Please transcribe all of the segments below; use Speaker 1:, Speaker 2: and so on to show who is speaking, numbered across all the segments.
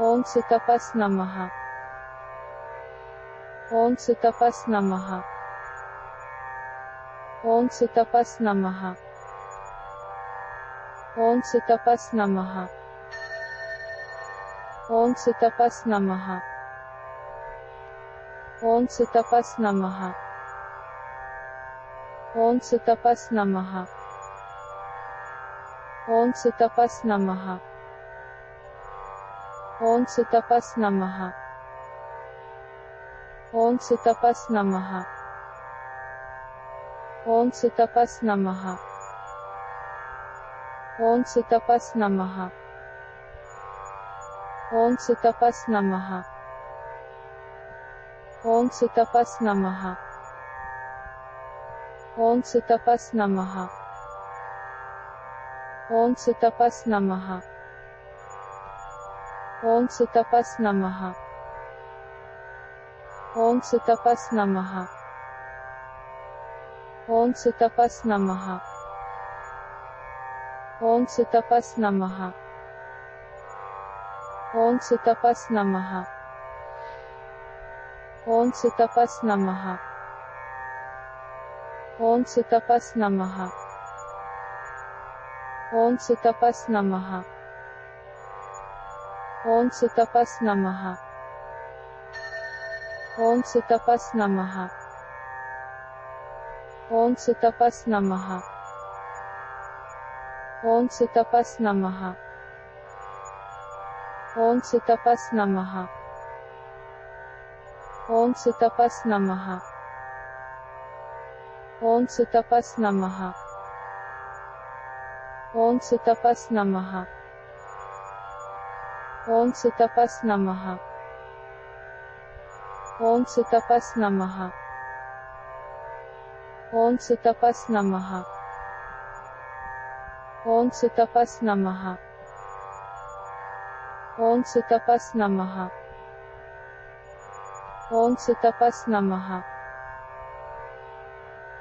Speaker 1: ओम सुतपस नमः। ओम सुतपस नमः। ओम सुतपस नमः। ओम सुतपस नमः। ओम सुतपस नमः। ओम सुतपस नमः। ओम सुतपस नमः। ओम सुतपस नमः ओम सुतपस नमः। ओम सुतपस नमः ओम सुतपस नमः ओम सुतपस नमः ओम सुतपस नमः ओम सुतपस नमः ओम सुतपस नमः ओम सुतपस नमः ओम सुतपस नमः ओम सुतपस नमः ओम सुतपस नमः ओम सुतपस नमः ओम सुतपस नमः ओम सुतपस नमः ओम सुतपस नमः ओम सुतपस नमः ओम सुतपस नमः ओम सुतपस नमः ओम सुतपस नमः ओम सुतपस नमः ओम सुतपस नमः ओम सुतपस नमः ओम सुतपस नमः ओम सुतपस नमः ओम सुतपस नमः ओम सुतपस नमः। ओम सुतपस नमः। ओम सुतपस नमः। ओम सुतपस नमः। ओम सुतपस नमः। ओम सुतपस नमः।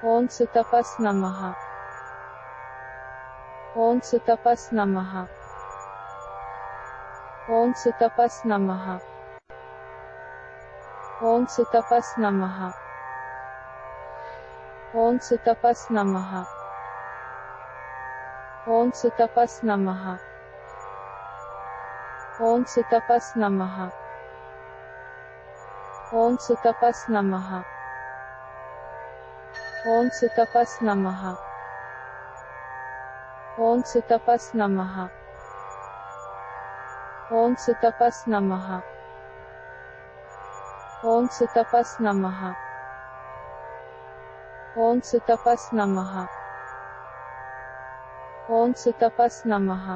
Speaker 1: ओम सुतपस नमः। ओम सुतपस नमः। ओम सुतपस नमः। ओम सुतपस नमः। ओम सुतपस नमः। ओम सुतपस नमः। ओम सुतपस नमः। ओम सुतपस नमः। ओम सुतपस नमः। ओम सुतपस नमः। ॐ सुतपस् नमः। ॐ सुतपस् नमः। ॐ सुतपस् नमः। ॐ सुतपस् नमः।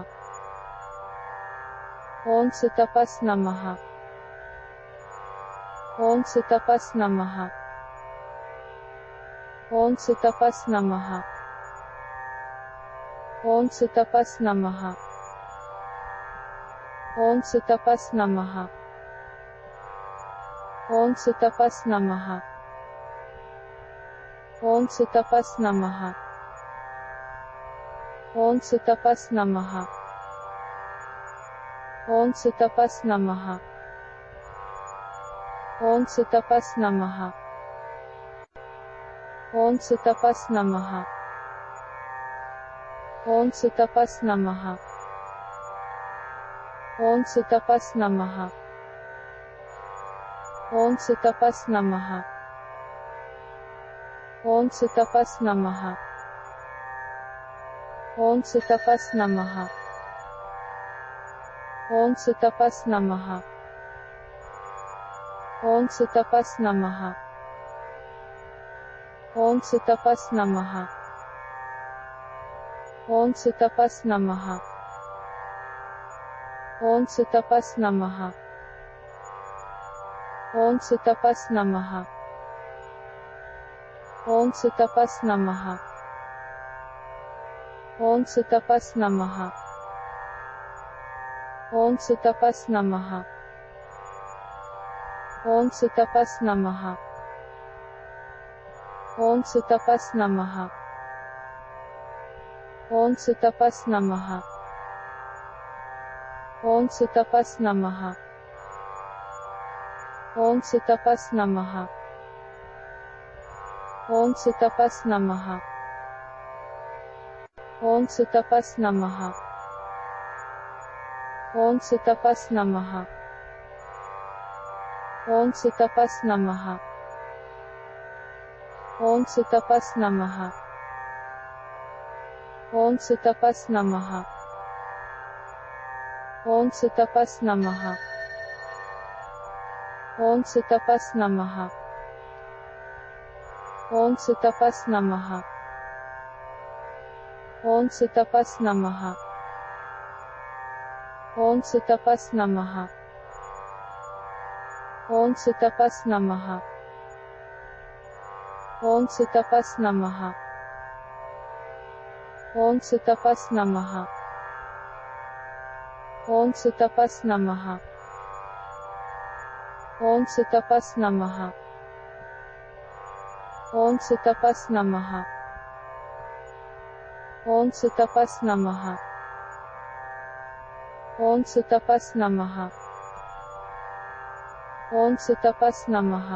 Speaker 1: ॐ सुतपस् नमः। ॐ सुतपस् नमः। ॐ सुतपस् नमः। ॐ सुतपस् नमः। ॐ सुतपस् नमः ॐ सुतपस् नमः ॐ सुतपस् नमः ॐ सुतपस् नमः ॐ सुतपस् नमः ॐ सुतपस् नमः ॐ सुतपस् नमः ॐ सुतपस् नमः ॐ सुतपस् नमः ॐ सुतपस् नमः ॐ सुतपस् नमः ॐ सुतपस् नमः ॐ सुतपस् नमः ॐ सुतपस् नमः ॐ सुतपस् नमः ॐ सुतपस् नमः ॐ सुतपस् नमः। ॐ सुतपस् नमः। ॐ सुतपस् नमः। ॐ सुतपस् नमः। ॐ सुतपस् नमः। ॐ सुतपस् नमः। ॐ सुतपस् नमः। ॐ सुतपस् नमः। ओम सुतपस नमः। ओम सुतपस नमः। ओम सुतपस नमः। ओम सुतपस नमः। ओम सुतपस नमः। ओम सुतपस नमः। ओम सुतपस नमः। ओम सुतपस नमः। ओम सुतपस नमः ओम सुतपस नमः ओम सुतपस नमः ओम सुतपस नमः ओम सुतपस नमः ओम सुतपस नमः ओम सुतपस नमः ओम सुतपस नमः ॐ सुतपस् नमः। ॐ सुतपस् नमः। ॐ सुतपस् नमः। ॐ सुतपस् नमः। ॐ सुतपस् नमः। ॐ सुतपस् नमः।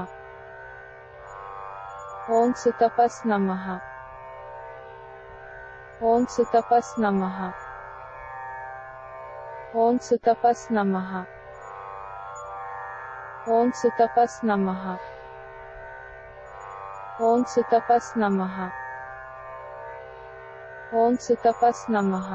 Speaker 1: ॐ सुतपस् नमः। ॐ सुतपस् नमः। ॐ सुतपस् नमः। ॐ सुतपस् नमः। ॐ सुतपस् नमः। ॐ सुतपस् नमः।